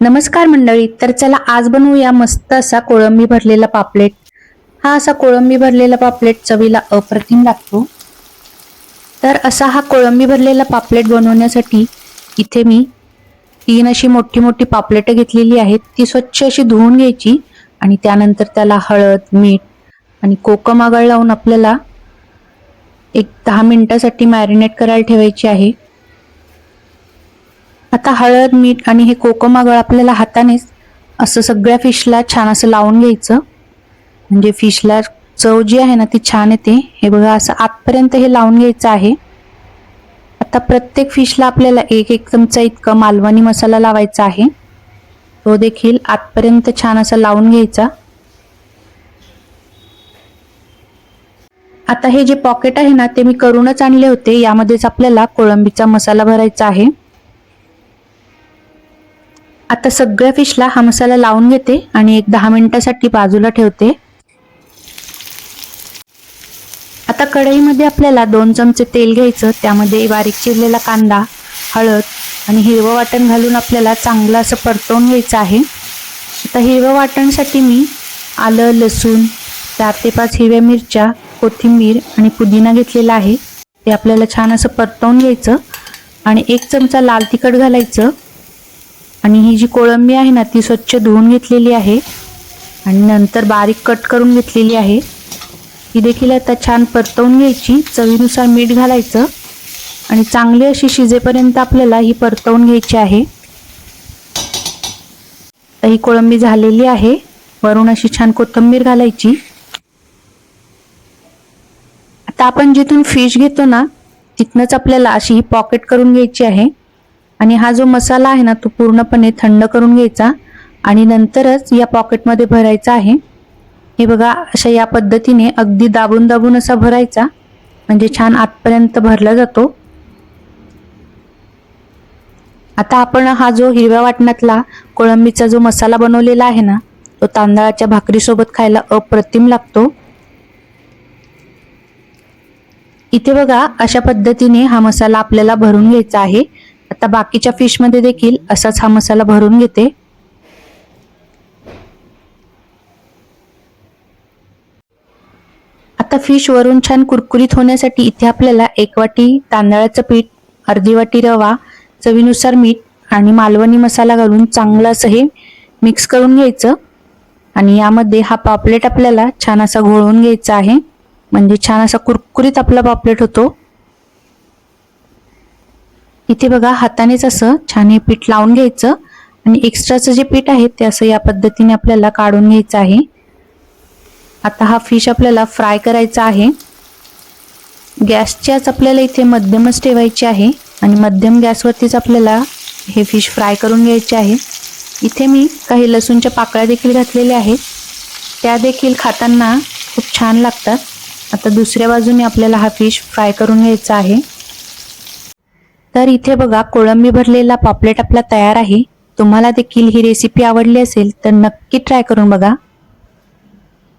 नमस्कार मंडळी तर चला आज बनवूया मस्त असा कोळंबी भरलेला पापलेट. हा असा कोळंबी भरलेला पापलेट चवीला अप्रतिम लागतो. तर असा हा कोळंबी भरलेला पापलेट बनवण्यासाठी इथे मी तीन अशी मोठी मोठी पापलेटं घेतलेली आहेत. ती स्वच्छ अशी धुवून घ्यायची आणि त्यानंतर त्याला हळद मीठ आणि कोकम आगळ लावून आपल्याला एक दहा मिनिटासाठी मॅरिनेट करायला ठेवायची आहे. आता हळद मीठ आणि हे कोकम आपल्याला हातानेच असं सगळ्या फिशला छान असं लावून घ्यायचं. म्हणजे फिशला चव जी आहे ना ती छान येते. हे बघा असं आतपर्यंत हे लावून घ्यायचं आहे. आता प्रत्येक फिशला आपल्याला एक एक चमचा इतका मालवणी मसाला लावायचा आहे. तो देखील आतपर्यंत छान असा लावून घ्यायचा. आता हे जे पॉकेट आहे ना ते मी करूनच आणले होते. यामध्येच आपल्याला कोळंबीचा मसाला भरायचा आहे. आता सगळ्या फिशला हा मसाला लावून घेते आणि एक दहा मिनिटासाठी बाजूला ठेवते. आता कढईमध्ये आपल्याला दोन चमचे तेल घ्यायचं त्यामध्ये बारीक चिरलेला कांदा हळद आणि हिरवं वाटण घालून आपल्याला चांगलं असं परतवून घ्यायचं आहे. आता हिरवं वाटणसाठी मी आलं लसूण चार ते पाच हिरव्या मिरच्या कोथिंबीर आणि पुदिना घेतलेला आहे. ते आपल्याला छान असं परतवून घ्यायचं आणि एक चमचा लाल तिखट घालायचं. आणि ही जी कोळंबी आहे ना ती स्वच्छ धुवून घेतलेली आहे आणि नंतर बारीक कट करून घेतलेली आहे. ही देखील आता छान परतवून घ्यायची चवीनुसार मीठ घालायचं आणि चांगली अशी शिजेपर्यंत आपल्याला ही परतवून घ्यायची आहे. तर ही कोळंबी झालेली आहे. वरून अशी छान कोथिंबीर घालायची. आता आपण जिथून फिश घेतो ना तिथनंच आपल्याला अशी ही पॉकेट करून घ्यायची आहे. आणि हा जो मसाला आहे ना तो पूर्णपणे थंड करून घ्यायचा आणि नंतरच या पॉकेटमध्ये भरायचा आहे. हे बघा अशा या पद्धतीने अगदी दाबून दाबून असा भरायचा. म्हणजे छान आतपर्यंत भरला जातो. आता आपण हा जो हिरव्या वाटणातला कोळंबीचा जो मसाला बनवलेला आहे ना तो तांदळाच्या भाकरीसोबत खायला अप्रतिम लागतो. इथे बघा अशा पद्धतीने हा मसाला आपल्याला भरून घ्यायचा आहे. आता बाकीच्या फिशमध्ये देखील असाच हा मसाला भरून घेते. आता फिश वरून छान कुरकुरीत होण्यासाठी इथे आपल्याला एक वाटी तांदळाचं पीठ अर्धी वाटी रवा चवीनुसार मीठ आणि मालवणी मसाला घालून चांगलं असं हे मिक्स करून घ्यायचं. आणि यामध्ये हा पापलेट आपल्याला छान असा घोळवून घ्यायचा आहे. म्हणजे छान असा कुरकुरीत आपला पापलेट होतो. इथे बघा हातानेच असं छान हे पीठ लावून घ्यायचं आणि एक्स्ट्राचं जे पीठ आहे ते असं या पद्धतीने आपल्याला काढून घ्यायचं आहे. आता हा फिश आपल्याला फ्राय करायचा आहे. गॅसच्याच आपल्याला इथे मध्यमच ठेवायची आहे आणि मध्यम गॅसवरतीच आपल्याला हे फिश फ्राय करून घ्यायचे आहे. इथे मी काही लसूणच्या पाकळ्या देखील घातलेल्या आहेत. त्या देखील खाताना खूप छान लागतात. आता दुसऱ्या बाजूने आपल्याला हा फिश फ्राय करून घ्यायचा आहे. तर इथे बघा कोळंबी भरलेला पापलेट आपला तयार आहे. तुम्हाला देखील ही रेसिपी आवडली असेल तर नक्की ट्राय करून बघा.